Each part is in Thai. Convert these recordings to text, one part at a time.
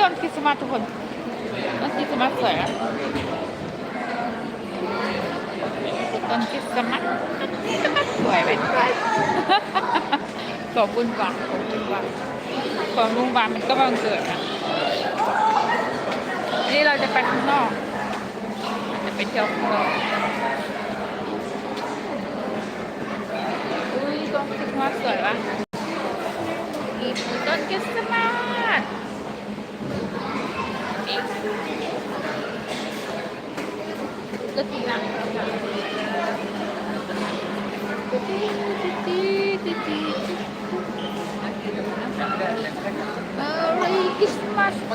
ต้นคริสต์มาสทุกคนต้นคริสต์มาสสวยอะต้นคริสต์มาสคริสต์มาสสวยไหมขอบคุณกว่าขอบคุณกว่าของลุงบานมันก็บังเกิดอะนี่เราจะไปข้างนอกจะไปเที่ยวข้างนอกอุ้ยต้นคริสต์มาสสวยปะอีกต้นคริสต์มาส ก็ทีลังตีตีตีตี Merry Christmas เม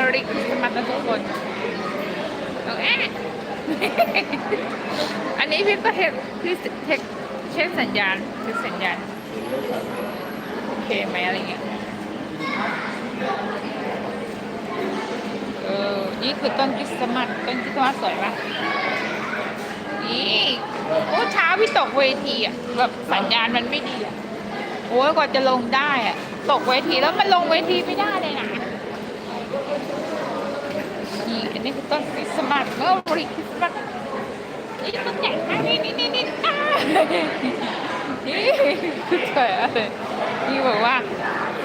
าริคริสต์มาสทุกคนโอเคอันนี้พี่ก็เทคพี่เทค เช็คสัญญาณเช็คสัญญาณ โอเคไหมอะไรเงี้ยเออนี่คือต้นคริสต์มาสต้นคริสต์มาสสวยปะนี่โอ้เช้าพี่ตกเวทีอะแบบสัญญาณมันไม่ดีอะโอ้ยกว่าจะลงได้อะ ตกเวทีแล้วมันลงเวทีไม่ได้เลยนะนี่อันนี้คือต้นคริสต์มาสเมื่อวันคริสต์มาส นี่ต้นใหญ่มากนี่นี่นี่นี่นี่สวยอะเลยนี่บอกว่า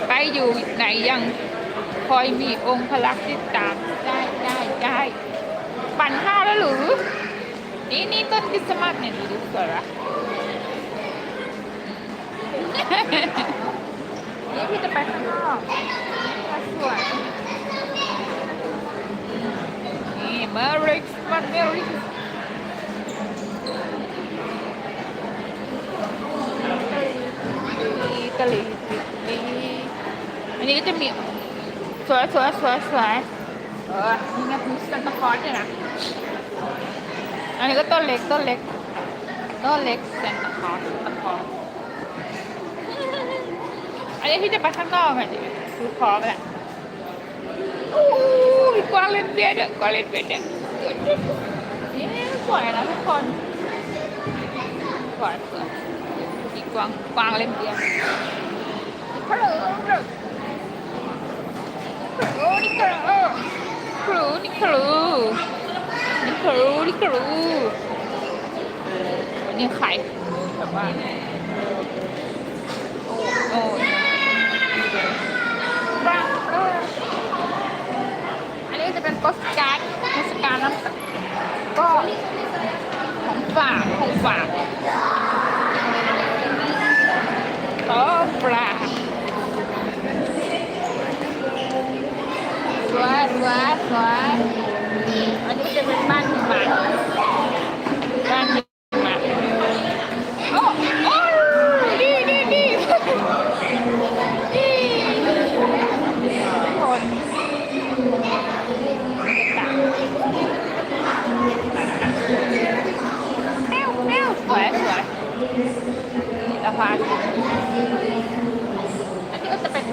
ใครอยู่ไหนยังคอยมีองค์พระลักษณ์ติดตามได้ได้ได้ปั่นข้าวแล้วหรือนี่นี่ต้นคริสต์มาสเนี่ยดูดูสวยปะนี่พี่จะไปข้างนอกสวยนี่เมริกมันเมริกกะหรี่นี่อันนี้ก็จะมีสวยสวยสวยสวยเออนี่ไงมีซันตาคลอสด้วยนะอันนี้ก็ต้นเล็กต้นเล็กต้นเล็กซันตาคลอสซันตาคลอสอันนี้พี่จะไปข้างนอกอะดิซื้อของไปแหละอู้ยกวางเล่นเบียร์เนี่ยกวางเล่นเบียร์เนี่ยนี่สวยนะทุกคนสวยสวยอี กวางกวางเล่นเบียร์ฮัลโหลโอ้นี่ครูครูนี่ครูนี่ครูนี่ครูวันนี้ขายแบบว่าโอ้โอ้บ้าเอออันนี้จะเป็นโปสการ์ดเทศกาลน้ำตกก็ของฝากของฝากโอ้ปลาสวยสวยสวยอันนี้จะเป็นบ้านหิมะบ้านหิมะโอ้โอ้ดีดีดีดีคน แมวแมวสวยสวยนี่ละพานอันนี้ก็จะเป็น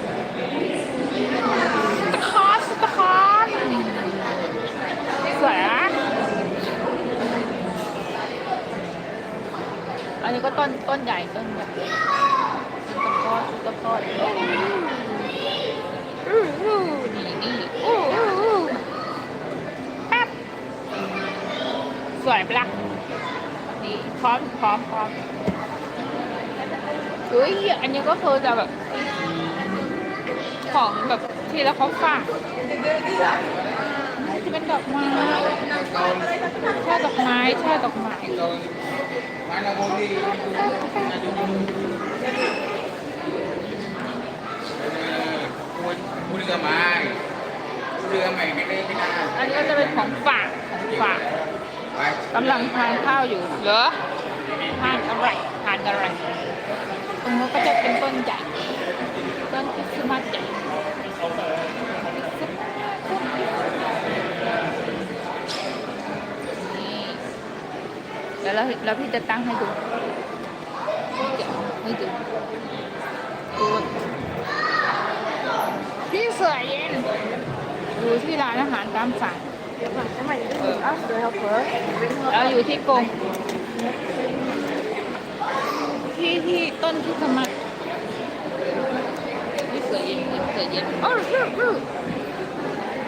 ตะคอสตะคอสสวยอะอันนี้ก็ ต้นใหญ่ต้นแบบตะคอสตะคอสอู้อู้นี่นี่อู้อู้อู้แป๊บสวยปะล่ะนี่พร้อมพร้อมพร้อมเฮ้ยอันนี้ก็คือจะแบบ ของแบบที่แล้วเขาฝากจะเป็นดอกไม้ช่อดอกไม้ช่อดอกไม้ Mana bodi? Mua đưa mày Đưa mày mày đây cái nào อันนี้ก็จะเป็นของฝากของฝากกำลังทานข้าวอยู่เหรอทานอะไรทานอะไรตรงนู้นก็จะเป็นต้นใหญ่ต้นคริสต์มาสใหญ่ แล้วแล้วแล้วพี่จะตั้งให้ดูเดี๋ยวให้ดูดูพี่เสือเย็นดูที่ร้านอาหารตามสั่ง เราอยู่ที่กรงต้นคริสต์มาสนี่เสือเย็นเสือเย็นโอ้รูรู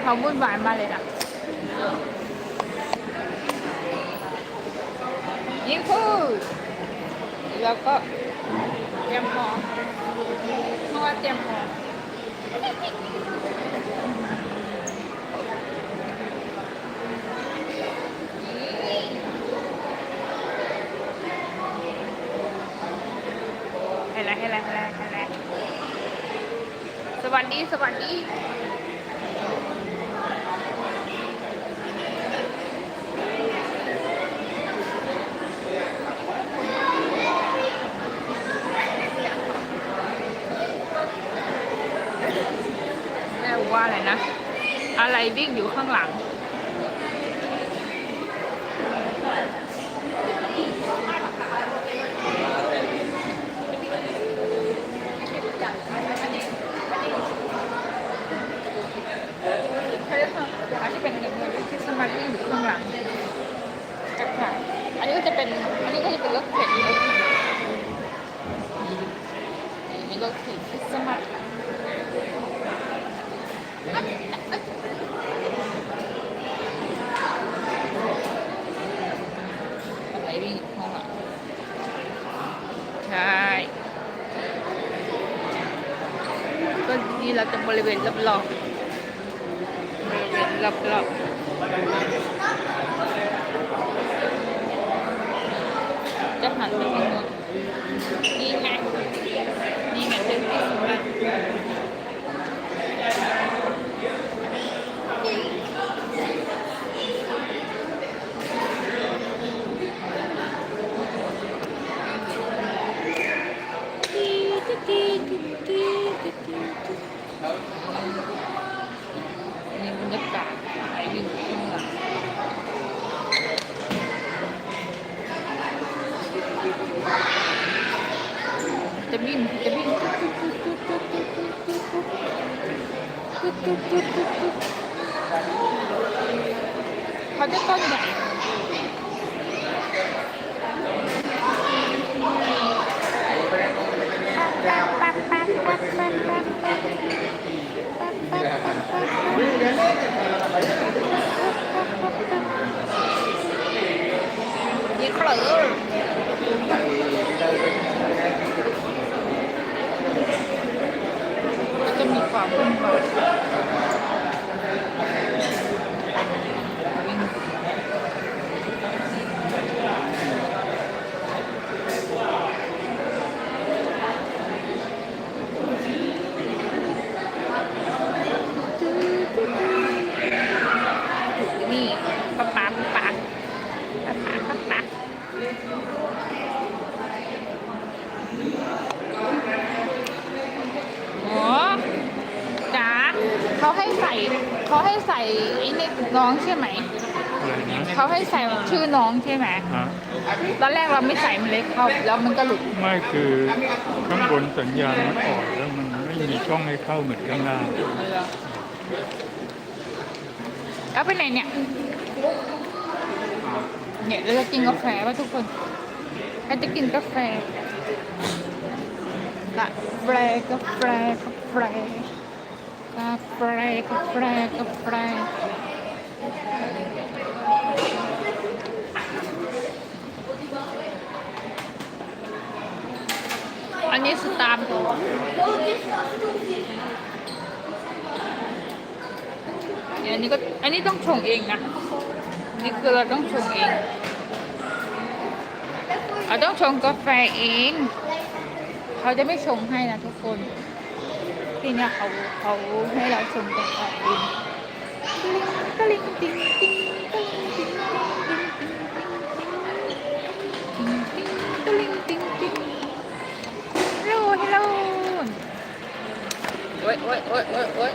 เขาวุ่นวายมากเลยนะ ยิ่งพูดแล้วก็เตรียมพร้อมเพราะว่าเตรียมพร้อมให้แล้วให้แล้วให้แล้วให้แล้วสวัสดีสวัสดี แม่ว่าอะไรนะ อะไรวิ่งอยู่ข้างหลัง เขาจะทำอันที่เป็นเงินเงินที่สมาร์ทวิ่งอยู่ข้างหลังค่ะอันนี้ก็จะเป็น อันนี้ก็จะเป็นรถเข็นรถมีรถเข็นที่สมาร์ท อะไรวิ่งอยู่ข้างหลังใช่ก็ นี่เราจะบริเวณรอบๆบริเวณรอบๆจะหันไปทางโน้นนี่ไงนี่ไงเส้นที่สำคัญนี่ เขาจะต้นใหญ่ยี่เกลือก็จะมีความวุ่นวาย ให้ใส่เขาให้ใส่ไอ้นี่น้องใช่ไหม อะไรนะเขาให้ใส่ชื่อน้องใช่ไหม ฮะตอนแรกเราไม่ใส่มันเล็กเข้าแล้วมันก็หลุด ไม่คือข้างบนสัญญาณมันอ่อนแล้วมันไม่มีช่องให้เข้าเหมือนข้างล่าง แล้วไปไหนเนี่ย เนี่ยเราจะกินกาแฟว่าทุกคนเราจะกินกาแฟกาแฟกาแฟกาแฟ กาแฟกาแฟกาแฟอันนี้สตาร์บัคเนี่ยอันนี้ก็อันนี้ต้องชงเองนะนี่คือเราต้องชงเองเราต้องชงกาแฟเอง เขาจะไม่ชงให้นะทุกคน ที่เนี่ยเขาเขาให้เราชงกาแฟเองตะลิงติงติงตะลิงติงติงติงติงติงติงตะลิงติงติงฮัลโหลฮัลโหลโอ้ยโอ้ยโอ้ยโอ้ยโอ้ย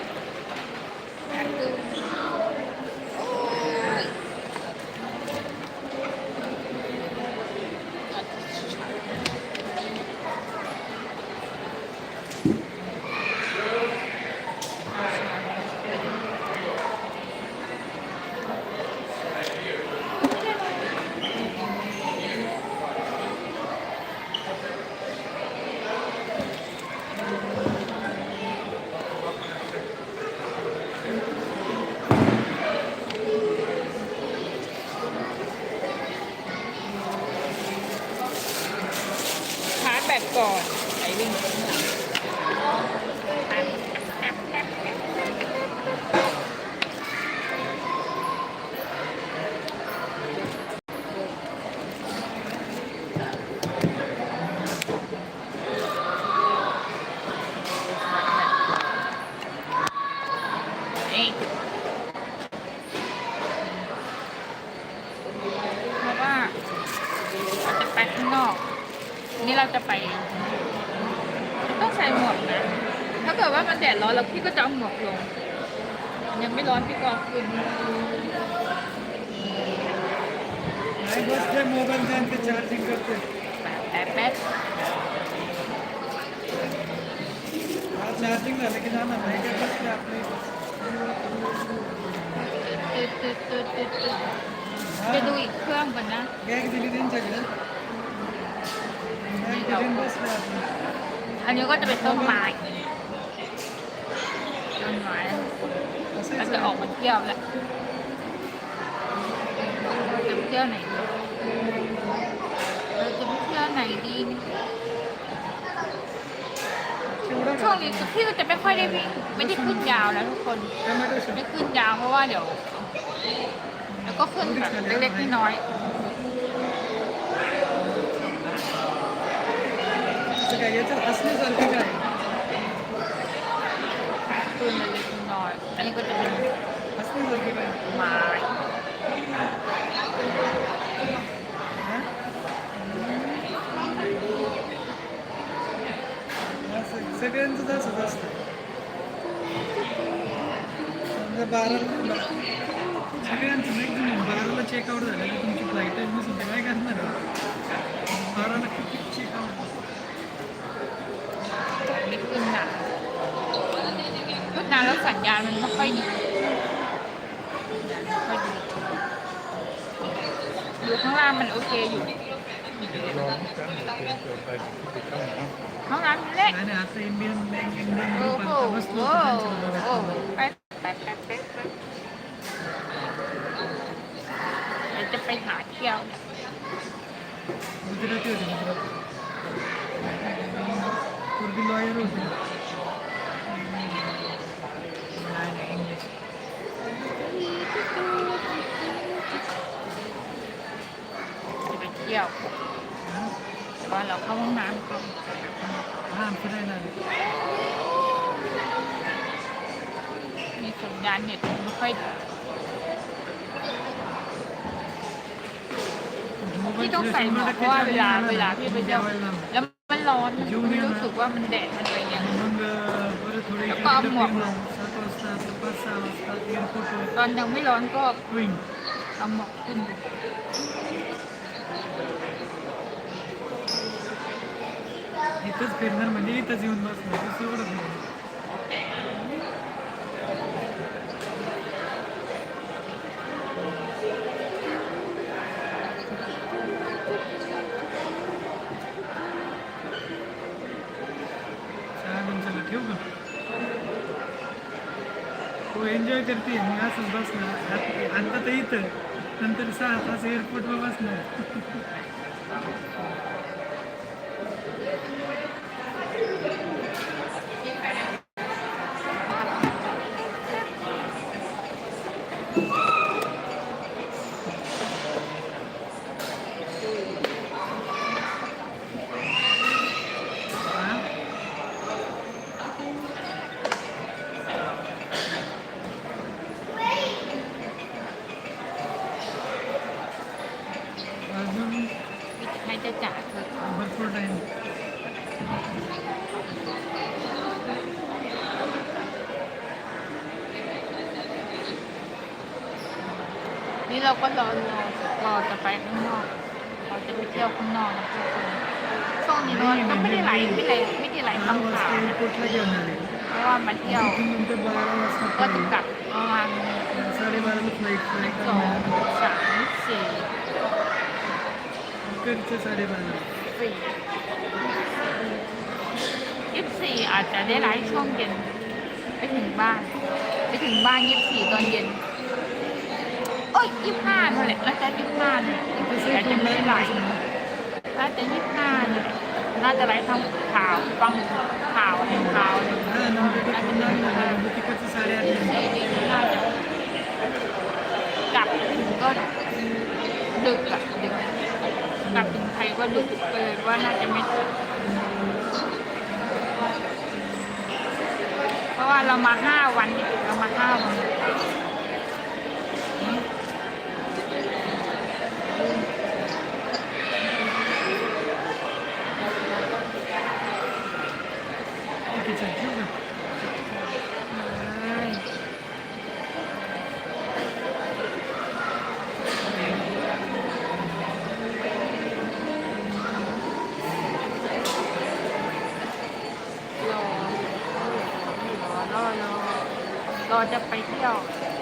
ก่อนไปวิ่งนี่เพราะว่าเราจะไปข้างนอก นี่เราจะไป ต้องใส่หมวกนะ ถ้าเกิดว่ามันแดดร้อนแล้วพี่ก็จะเอาหมวกลง ยังไม่ร้อนพี่ก็เอาขึ้น नाही बसले मोबाईल द्या ते चार्जिंग करते แป๊บแป๊บ हा चार्जिंग झालं की जाणार नाही काय बसले आपले ตึ๊ดตึ๊ดตึ๊ดตึ๊ดตึ๊ดจะดูอีกเครื่องก่อนนะ बॅग दिली त्यांच्याकडे बॅग दिली आणि बसले आपले อันนี้ก็จะเป็นต้นไม้ต้นไม้มันจะออกมาเที่ยวแหละจะไเที่ยวไหนเราจะไปเที่ยวไหนดีช่วงนี้พี่ก็จะไม่ค่อยได้วิ่งไม่ได้ขึ้นยาวแล้วทุกคนไม่ขึ้นยาวเพราะว่าเดี๋ยว แล้วก็ขึ้นแบบเล็กๆน้อย काय? याच्यात असल्यासारखं काय? असल्यासारखं काय सगळ्यांचं तसंच असतं. समजा बाराला सगळ्यांचं नाही बाराला चेकआउट झालं की तुमची फ्लाईट आहे मी सुद्धा काय करणार बाराला किती checkout นานแล้วสัญญาณมันไม่ค่อยดีอยู่ข้างล่างมันโอเคอยู่ ห้องน้ำเล็ก Ana, same โอ้โหละโอ้ nito. โหไปไปไปไปไปเดี๋ยวจะไปหาเที่ยว Buti na yun. Kurbi lawyer yun. ที่ยว แต่ว่าเราเข้าห้องน้ำก็ห้ามก็ได้เลยมีสัญญาณเน็ตไม่ค่อยดีพี่ต้องใส่หมวกเพราะว่าเวลาเวลาพี่ไปเที่แล้วมันร้อนมันรู้สึกว่ามันแดดมันอะไรอย่างเงี้ยแล้วก็เอาหมวกลงตอนยังไม่ร้อนก็เอาหมวกขึ้น इथंच फिरणार म्हणजे इथंच येऊन बसणार दुसरं एवढंच नाही. चला ठेवू तू एन्जॉय हो, करते मी असंच बसणार. आता तर इथं नंतर सहा तास एअरपोर्टवर बसणार. Thank you. ี้เราก็รอรอรอจะไปข้างนอกเราจะไปเที่ยวข้างนอกนะทุกคนช่วงนี้เนอะก็ไม่ได้ไหลไม่ได้ไม่ได้ไหลคำขาวนะเพราะว่ามาเที่ยวก็จะกลับประมาณสองสามสี่สี่ยี่สิบสี่อาจจะได้ไลฟ์ช่วงเย็นไปถึงบ้าน ไปถึงบ้านยี่สิบสี่ตอนเย็น เอ้ยยิบหน้านั่นแหละน่าจะยี่สิบห้าเนี่ยไปเสียจำเลยหลายน่าจะยี่สิบห้าเนี่ยน่าจะไรทำข่าวฟังข่าวเห็ข่าวเนี่ยน่าจะเนิ่นๆน่าจะกลับถึงก็ดึกอะดึกกลับถึงไทยก็ดึกเกินว่าน่าจะไม่เพราะว่าเรามาห้าวันเรามาห้าวัน จ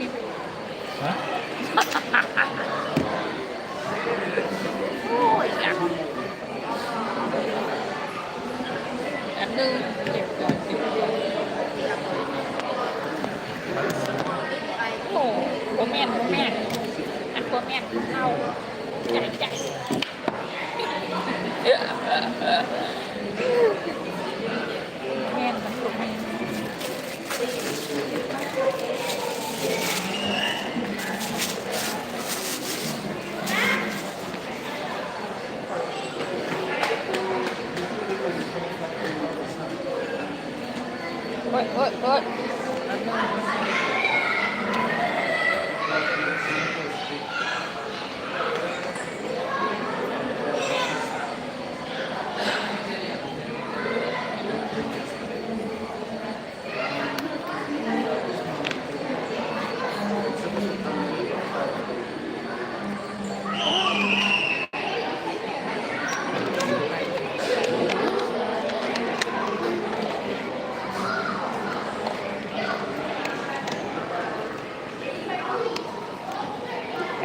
ยี่วันนี้ ฮะ โอ้ยอยากอันหนึ่งเก็บก่อนเก็บก่อนโอ้โหแม่นโหแม่นอันตัวแม่นเข้าใหญ่ใหญ่แม่นมันหลุดแม่น เฮ้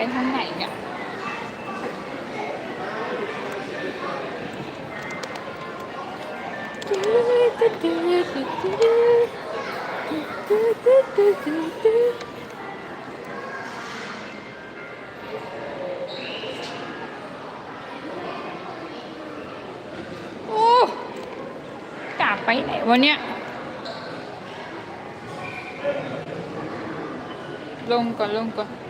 เฮ้ยเฮ้ยไปทางไหนเนี่ยโอ้กลับไปไหนวะเนี่ยลงก่อนลงก่อน